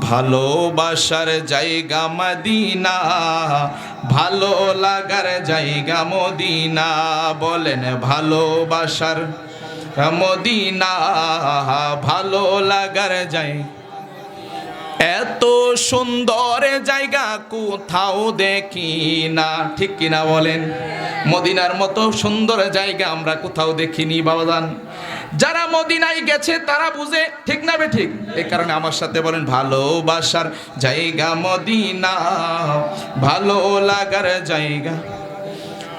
ভালোবাসার জায়গা মদিনা ভালো লাগার জায়গা মদিনা বলেন ভালোবাসার মদিনা ভালো লাগার যাই এত সুন্দর জায়গা কোথাও দেখি না। ঠিক কিনা বলেন? মদিনার মতো সুন্দর জায়গা আমরা কোথাও দেখিনি বাবাদান যারা মদিনায় গেছে, তারা বুঝে, ঠিক না ঠিক এই কারণে আমার সাথে বলেন, ভালোবাসার জায়গা মদিনা, ভালো লাগার জায়গা।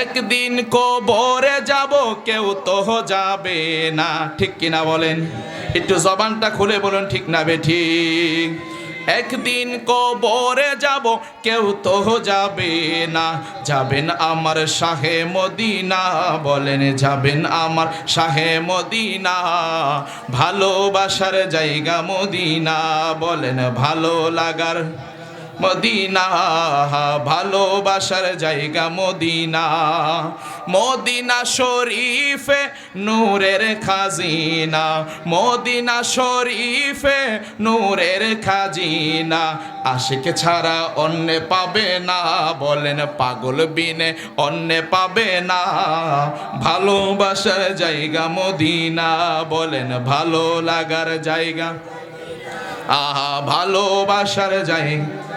একদিন কবরে যাব, কেউ তো যাবে না। ঠিক কিনা বলেন? একটু জবানটা খুলে বলুন, ঠিক না বে ঠিক একদিন কবরে যাব, কেউ তো যাবে না। যাবেন আমার শাহে মদিনা, বলেন যাবেন আমার শাহে মদিনা। ভালোবাসার জায়গা মদিনা, বলেন ভালো লাগার মদিনা, ভালোবাসার জায়গা মদিনা। মদিনা শরীফে নূরের খাজিনা। মদিনা শরীফে নূরের খাজিনা। আশিক ছাড়া অন্য পাবে না, বলেন পাগল বিনে অন্য পাবে না। ভালোবাসার জায়গা মদিনা, বলেন ভালো লাগার জায়গা। আহা, ভালোবাসার জায়গা